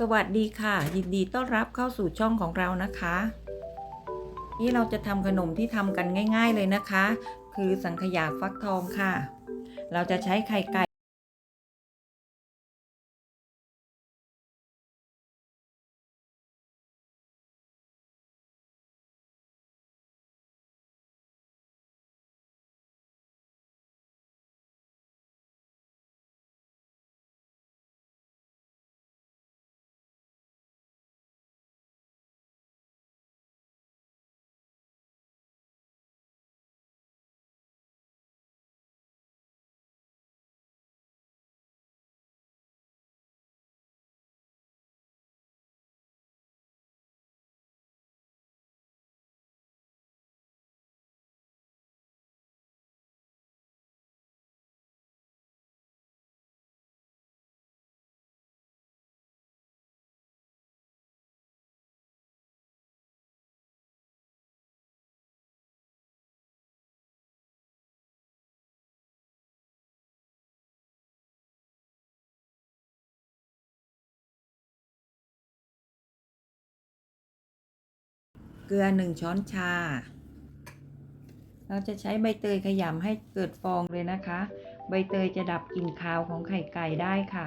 สวัสดีค่ะ ยินดีต้อนรับเข้าสู่ช่องของเรานะคะ นี่เราจะทำขนมที่ทำกันง่าย ๆเลยนะคะ คือสังขยาฟักทองค่ะ เราจะใช้ไข่ไก่ เกลือ 1 ช้อนชา เราจะใช้ใบเตยขยำให้เกิดฟองเลยนะคะ ใบเตยจะดับกลิ่นคาวของไข่ไก่ได้ค่ะ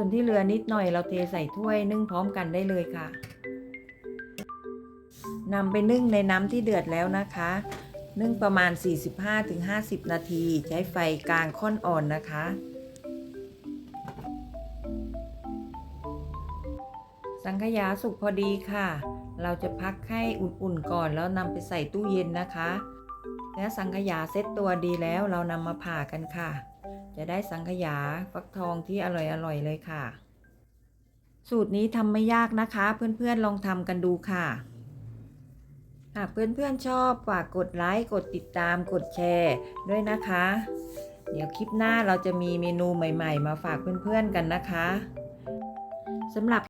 ส่วนที่เหลือนิดหน่อยเราเทใส่ถ้วยนึ่งพร้อมกันได้เลยค่ะนำไปนึ่งในน้ำที่เดือดแล้วนะคะ นึ่งประมาณ 45-50 นาที ใช้ไฟกลางค่อนอ่อนนะคะ สังขยาสุกพอดีค่ะ เราจะพักให้อุ่นๆก่อนแล้วนำไปใส่ตู้เย็นนะคะ เนื้อสังขยาเซ็ตตัวดีแล้วเรานำมาผ่ากันค่ะ จะได้สังขยาฟักทองที่อร่อยอร่อยเลยค่ะ สูตรนี้ทำไม่ยากนะคะ เพื่อนๆลองทำกันดูค่ะ หากเพื่อนๆชอบฝากกดไลค์กดติดตามกดแชร์ด้วยนะคะ เดี๋ยวคลิปหน้าเราจะมีเมนูใหม่ ๆ มาฝากเพื่อนๆกันนะคะสำหรับ